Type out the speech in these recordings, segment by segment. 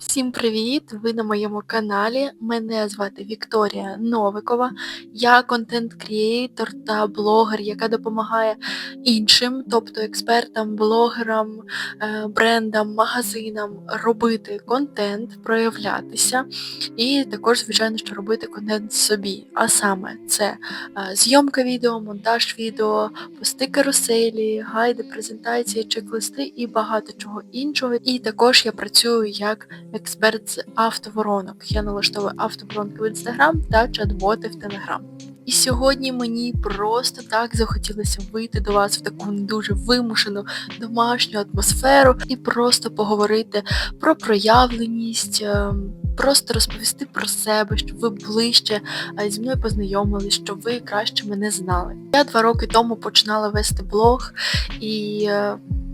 Всім привіт! Ви на моєму каналі. Мене звати Вікторія Новикова. Я контент-крієйтор та блогер, яка допомагає іншим, тобто експертам, блогерам, е, брендам, магазинам робити контент, проявлятися і також, звичайно, що робити контент собі. А саме це е, зйомка відео, монтаж відео, пости каруселі, гайди, презентації, чек-листи і багато чого іншого. І також я працюю як експерт з автоворонок. Я налаштовую автоворонки в інстаграм та чат-боти в Телеграм. І сьогодні мені просто так захотілося вийти до вас в таку не дуже вимушену домашню атмосферу і просто поговорити про проявленість, ем, просто розповісти про себе, щоб ви ближче е, зі мною познайомились, щоб ви краще мене знали. Я два роки тому починала вести блог і.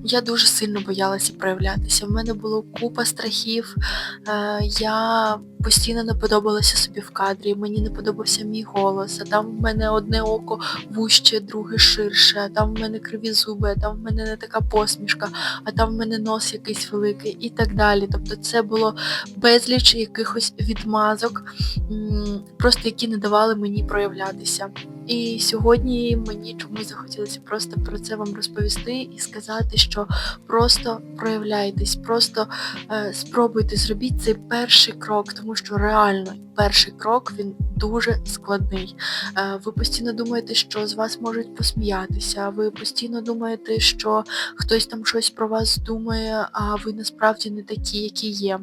Я дуже сильно боялася проявлятися. В мене було купа страхів. Е, Я постійно не подобалася собі в кадрі, мені не подобався мій голос, а там в мене одне око вужче, друге ширше, а там в мене криві зуби, а там в мене не така посмішка, а там в мене нос якийсь великий і так далі. Тобто це було безліч якихось відмазок, просто які не давали мені проявлятися. І сьогодні мені чомусь захотілося просто про це вам розповісти і сказати, що просто проявляйтесь, просто е, спробуйте зробіть цей перший крок, тому що реально перший крок він дуже складний. Е, ви постійно думаєте, що з вас можуть посміятися, ви постійно думаєте, що хтось там щось про вас думає, а ви насправді не такі, які є.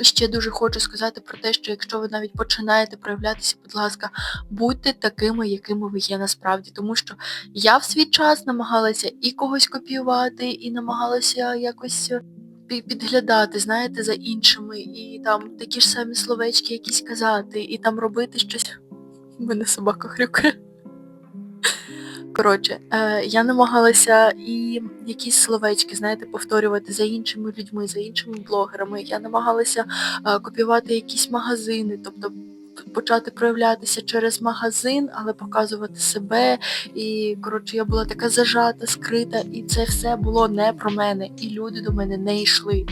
Ще дуже хочу сказати про те, що якщо ви навіть починаєте проявлятися, будь ласка, будьте такими, якими ви є насправді. Тому що я в свій час намагалася і когось копіювати, і намагалася якось підглядати, знаєте, за іншими, і там такі ж самі словечки якісь казати, і там робити щось. У мене собака хрюкає. Коротше, е, я намагалася і якісь словечки, знаєте, повторювати за іншими людьми, за іншими блогерами. Я намагалася е, копіювати якісь магазини, тобто почати проявлятися через магазин, але показувати себе. І коротше, я була така зажата, скрита, і це все було не про мене. І люди до мене не йшли.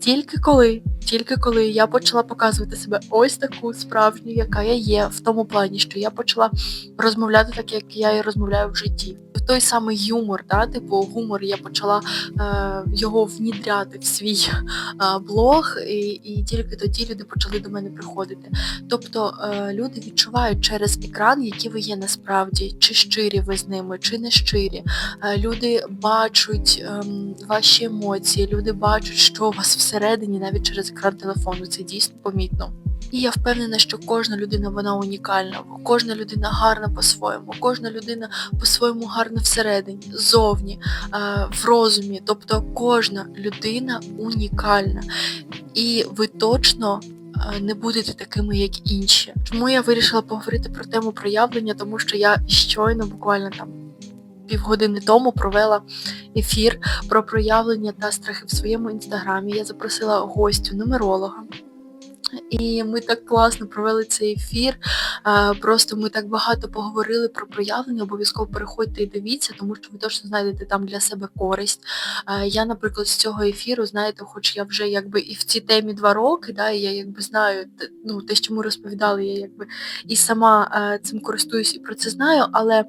Тільки коли, тільки коли я почала показувати себе ось таку справжню, яка я є, в тому плані, що я почала розмовляти так, як я і розмовляю в житті. Той самий юмор, да, типу гумор, я почала е, його внідряти в свій е, блог, і, і тільки тоді люди почали до мене приходити. Тобто е, люди відчувають через екран, які ви є насправді, чи щирі ви з ними, чи не щирі. Е, люди бачать ем, ваші емоції, люди бачать, що у вас всередині, навіть через екран телефону. Це дійсно помітно. І я впевнена, що кожна людина вона унікальна, кожна людина гарна по-своєму, кожна людина по-своєму гарна всередині, зовні, е, в розумі. Тобто кожна людина унікальна. І ви точно е, не будете такими, як інші. Чому я вирішила поговорити про тему проявлення? Тому що я щойно, буквально там півгодини тому провела ефір про проявлення та страхи в своєму інстаграмі. Я запросила гостю, нумеролога. І ми так класно провели цей ефір. Просто ми так багато поговорили про проявлення. Обов'язково переходьте і дивіться, тому що ви точно знайдете там для себе користь. Я, наприклад, з цього ефіру, знаєте, хоч я вже якби і в цій темі два роки, да, і я якби знаю ну, те, що ми розповідали, я якби і сама цим користуюсь і про це знаю, але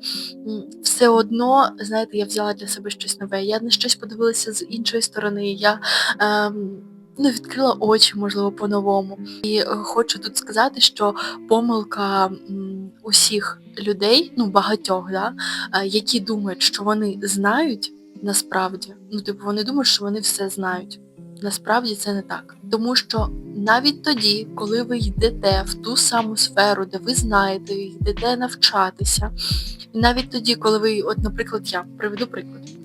все одно, знаєте, я взяла для себе щось нове. Я на щось подивилася з іншої сторони. Я ем, ну, відкрила очі, можливо, по-новому. І е, хочу тут сказати, що помилка усіх людей, ну багатьох, да, е, які думають, що вони знають насправді, ну типу вони думають, що вони все знають. Насправді це не так. Тому що навіть тоді, коли ви йдете в ту саму сферу, де ви знаєте, йдете навчатися, навіть тоді, коли ви, от, наприклад, я приведу приклад.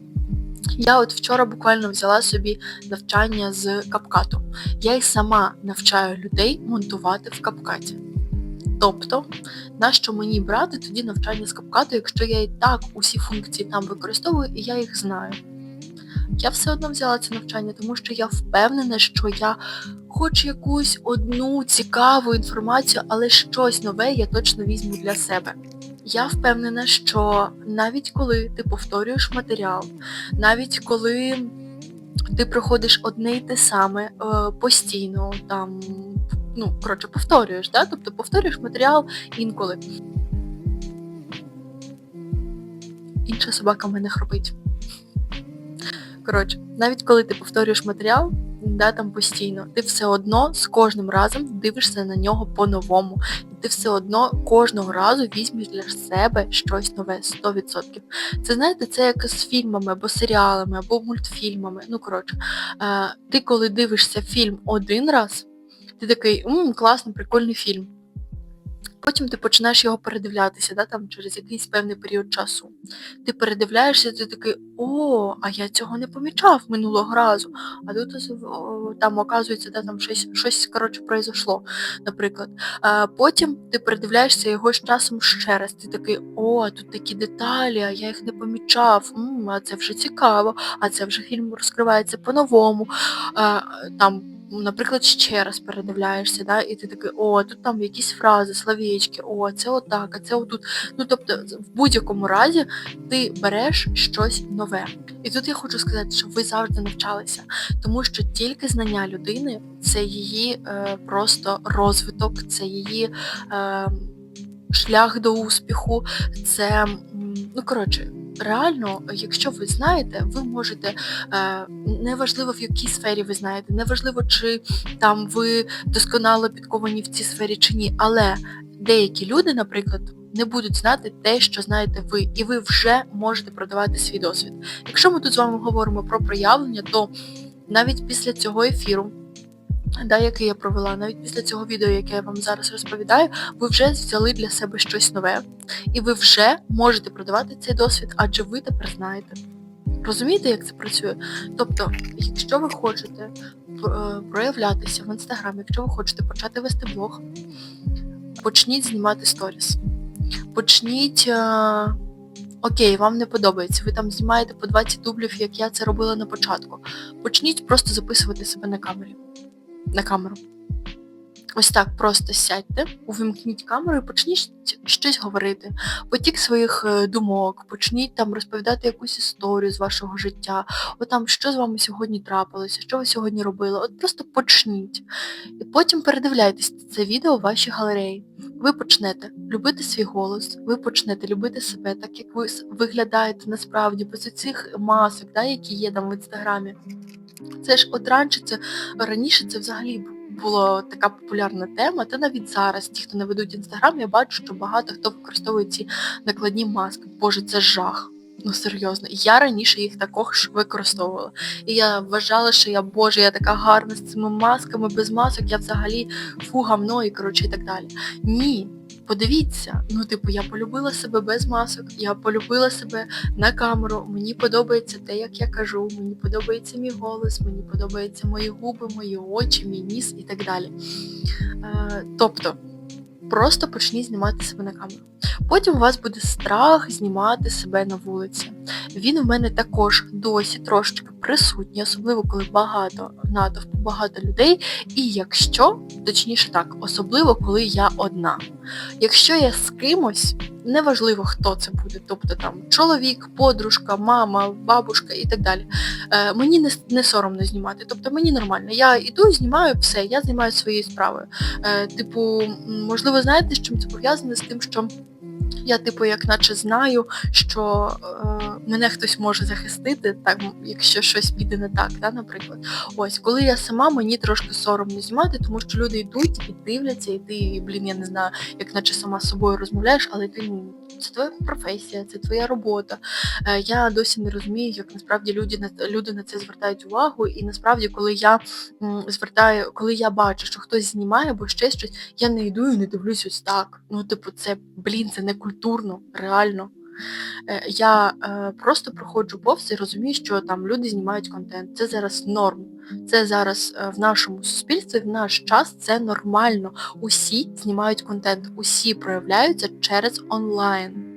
Я от вчора буквально взяла собі навчання з капкату. Я й сама навчаю людей монтувати в капкаті. Тобто, нащо мені брати тоді навчання з капкату, якщо я і так усі функції там використовую і я їх знаю. Я все одно взяла це навчання, тому що я впевнена, що я хоч якусь одну цікаву інформацію, але щось нове я точно візьму для себе. Я впевнена, що навіть коли ти повторюєш матеріал, навіть коли ти проходиш одне й те саме е, постійно, там, ну, коротше, повторюєш, да? тобто повторюєш матеріал інколи. Інша собака в мене хропить. Коротше, навіть коли ти повторюєш матеріал, да, там постійно, ти все одно з кожним разом дивишся на нього по-новому. І ти все одно кожного разу візьмеш для себе щось нове, 100%. Це знаєте, це як з фільмами, або серіалами, або мультфільмами. Ну, коротше, е, ти коли дивишся фільм один раз, ти такий, класний, прикольний фільм. Потім ти починаєш його передивлятися, да, там, через якийсь певний період часу. Ти передивляєшся, ти такий, о, а я цього не помічав минулого разу. А тут там оказується, да, там щось, щось коротше, произошло, наприклад. А потім ти передивляєшся його з часом ще раз. Ти такий, о, тут такі деталі, а я їх не помічав. М, а це вже цікаво, а це вже фільм розкривається по-новому. А, там наприклад, ще раз передивляєшся, да, і ти такий, о, тут там якісь фрази, словечки, о, це отак, а це отут. Ну, тобто, в будь-якому разі ти береш щось нове. І тут я хочу сказати, що ви завжди навчалися, тому що тільки знання людини це її е, просто розвиток, це її е, шлях до успіху, це, ну коротше реально, якщо ви знаєте, ви можете, е, неважливо в якій сфері ви знаєте, неважливо, чи там ви досконало підковані в цій сфері чи ні, але деякі люди, наприклад, не будуть знати те, що знаєте ви, і ви вже можете продавати свій досвід. Якщо ми тут з вами говоримо про проявлення, то навіть після цього ефіру да, який я провела, навіть після цього відео, яке я вам зараз розповідаю, ви вже взяли для себе щось нове, і ви вже можете продавати цей досвід, адже ви тепер знаєте. Розумієте, як це працює? Тобто, якщо ви хочете е, проявлятися в інстаграм, якщо ви хочете почати вести блог, почніть знімати сторіс. Почніть. Е, окей, вам не подобається, ви там знімаєте по 20 дублів, як я це робила на початку. Почніть просто записувати себе на камері на камеру. Ось так просто сядьте, увімкніть камеру і почніть щось говорити. Потік своїх е, думок, почніть там розповідати якусь історію з вашого життя, от там, що з вами сьогодні трапилося, що ви сьогодні робили. От просто почніть. І потім передивляйтесь це відео в вашій галереї. Ви почнете любити свій голос, ви почнете любити себе, так як ви виглядаєте насправді без цих масок, да, які є там в інстаграмі. Це ж от раніше це раніше це взагалі була така популярна тема, та навіть зараз ті, хто не ведуть інстаграм, я бачу, що багато хто використовує ці накладні маски. Боже, це жах. Ну серйозно, я раніше їх також використовувала. І я вважала, що я боже, я така гарна з цими масками, без масок, я взагалі фу гамно і коротше і так далі. Ні, Подивіться, ну, типу, я полюбила себе без масок, я полюбила себе на камеру, мені подобається те, як я кажу, мені подобається мій голос, мені подобаються мої губи, мої очі, мій ніс і так далі. Е, Тобто, просто почніть знімати себе на камеру. Потім у вас буде страх знімати себе на вулиці. Він в мене також досі трошечки присутній, особливо коли багато натовпу, багато людей. І якщо, точніше так, особливо коли я одна. Якщо я з кимось, неважливо хто це буде, тобто там чоловік, подружка, мама, бабушка і так далі, е, мені не, не соромно знімати, тобто мені нормально. Я йду, знімаю все, я займаюся своєю справою. Е, типу, можливо, знаєте, з чим це пов'язане з тим, що я, типу, як наче знаю, що е, мене хтось може захистити, так, якщо щось піде не так, да, наприклад. Ось, коли я сама, мені трошки соромно знімати, тому що люди йдуть і дивляться, і ти, блін, я не знаю, як наче сама з собою розмовляєш, але ти ну, це твоя професія, це твоя робота. Е, я досі не розумію, як насправді люди на люди на це звертають увагу. І насправді, коли я м, звертаю, коли я бачу, що хтось знімає або ще щось, я не йду і не дивлюсь ось так. Ну, типу, це блін, це не культурно, реально. Е, я е, просто проходжу повз і розумію, що там люди знімають контент. Це зараз норм. Це зараз е, в нашому суспільстві, в наш час це нормально. Усі знімають контент, усі проявляються через онлайн.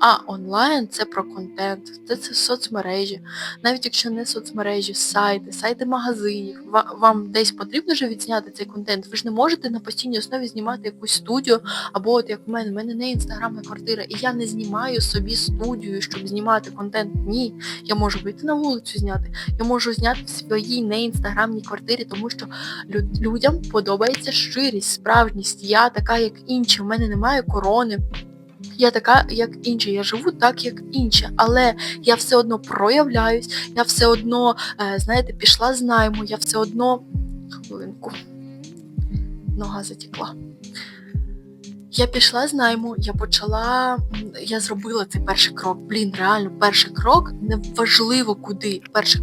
А онлайн це про контент, це, це соцмережі. Навіть якщо не соцмережі, сайти, сайти магазинів, вам десь потрібно вже відзняти цей контент. Ви ж не можете на постійній основі знімати якусь студію, або от як в мене, в мене не інстаграмна квартира, і я не знімаю собі студію, щоб знімати контент. Ні, я можу вийти на вулицю зняти. Я можу зняти в своїй неінстаграмній квартирі, тому що лю- людям подобається щирість, справжність. Я така, як інші. У мене немає корони. Я така, як інші, я живу так, як інші, але я все одно проявляюсь, я все одно, е, знаєте, пішла з найму, я все одно. Хвилинку. Нога затекла. Я пішла з найму, я почала, я зробила цей перший крок. Блін, реально, перший крок неважливо куди. Перший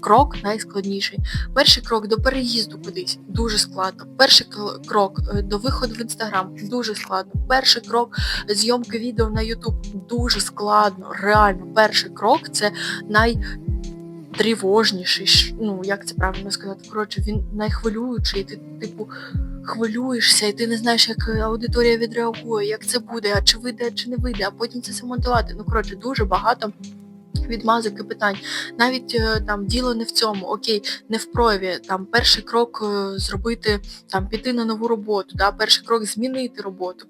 крок найскладніший. Перший крок до переїзду кудись дуже складно. Перший кл- крок е, до виходу в інстаграм дуже складно. Перший крок зйомки відео на Ютуб дуже складно. Реально, перший крок це найтривожніший. ш- Ну як це правильно сказати? Коротше, він найхвилюючий. Ти, типу, хвилюєшся, і ти не знаєш, як е, аудиторія відреагує, як це буде, а чи вийде, чи не вийде, а потім це все монтувати. Ну коротше, дуже багато. Відмазок і питань. Навіть е, там діло не в цьому, окей, не в прояві. Там перший крок е, зробити, там піти на нову роботу, да, перший крок змінити роботу.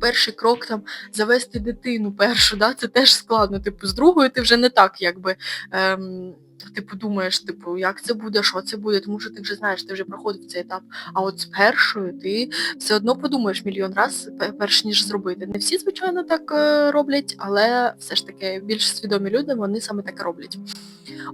Перший крок там завести дитину першу, да, це теж складно. Типу, з другою ти вже не так, якби. Ем, Типу думаєш, типу, як це буде, що це буде, тому що ти вже знаєш, ти вже проходив цей етап. А от з першою ти все одно подумаєш мільйон раз, перш ніж зробити. Не всі, звичайно, так е, роблять, але все ж таки більш свідомі люди, вони саме так роблять.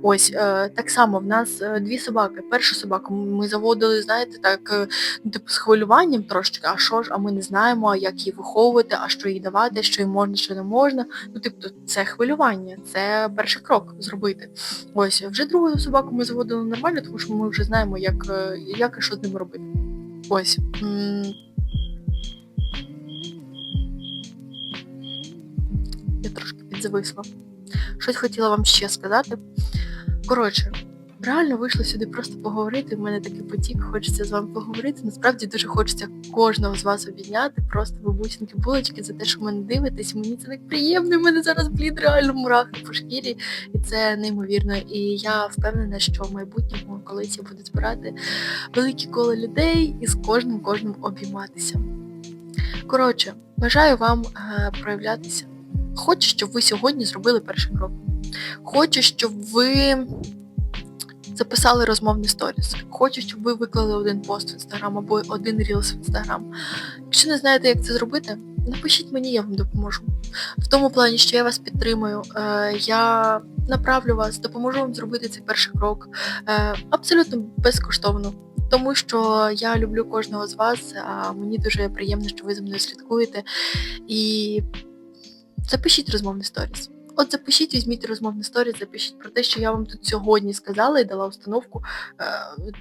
Ось е, так само в нас е, дві собаки. Першу собаку ми заводили, знаєте, так, е, ну, типу, з хвилюванням трошки, а що ж, а ми не знаємо, як її виховувати, а що їй давати, що їй можна, що не можна. Ну, тобто, це хвилювання, це перший крок зробити. Ось, вже другу собаку ми заводили нормально, тому що ми вже знаємо, як, як і що з ними робити. Ось. Я трошки підзависла. Щось хотіла вам ще сказати. Коротше, реально вийшла сюди просто поговорити. У мене такий потік, хочеться з вами поговорити. Насправді дуже хочеться кожного з вас обійняти, просто бабусінки булочки за те, що мене дивитесь. Мені це так приємно. У мене зараз блін реально мурахи по шкірі, і це неймовірно. І я впевнена, що в майбутньому колись я збирати великі коло людей і з кожним кожним обійматися. Коротше, бажаю вам е, проявлятися. Хочу, щоб ви сьогодні зробили перший крок. Хочу, щоб ви записали розмовний сторіс. Хочу, щоб ви виклали один пост в інстаграм або один рілс в інстаграм. Якщо не знаєте, як це зробити, напишіть мені, я вам допоможу. В тому плані, що я вас підтримую, е, я направлю вас, допоможу вам зробити цей перший крок е, абсолютно безкоштовно. Тому що я люблю кожного з вас, а мені дуже приємно, що ви за мною слідкуєте. І запишіть розмовний сторіс. От запишіть, візьміть розмовний сторіс, запишіть про те, що я вам тут сьогодні сказала і дала установку, е,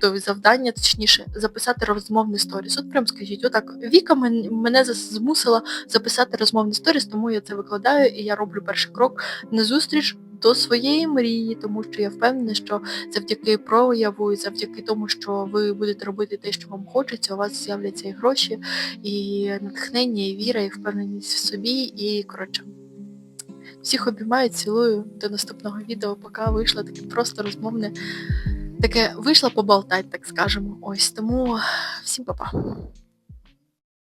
то завдання, точніше, записати розмовний сторіс. От прям скажіть, отак, Віка мен- мене змусила записати розмовний сторіс, тому я це викладаю і я роблю перший крок на зустріч до своєї мрії, тому що я впевнена, що завдяки прояву і завдяки тому, що ви будете робити те, що вам хочеться, у вас з'являться і гроші, і натхнення, і віра, і впевненість в собі, і коротше. Всіх обіймаю, цілую. До наступного відео, поки вийшло таке просто розмовне. Таке вийшло поболтати, так скажемо. Ось тому всім па-па.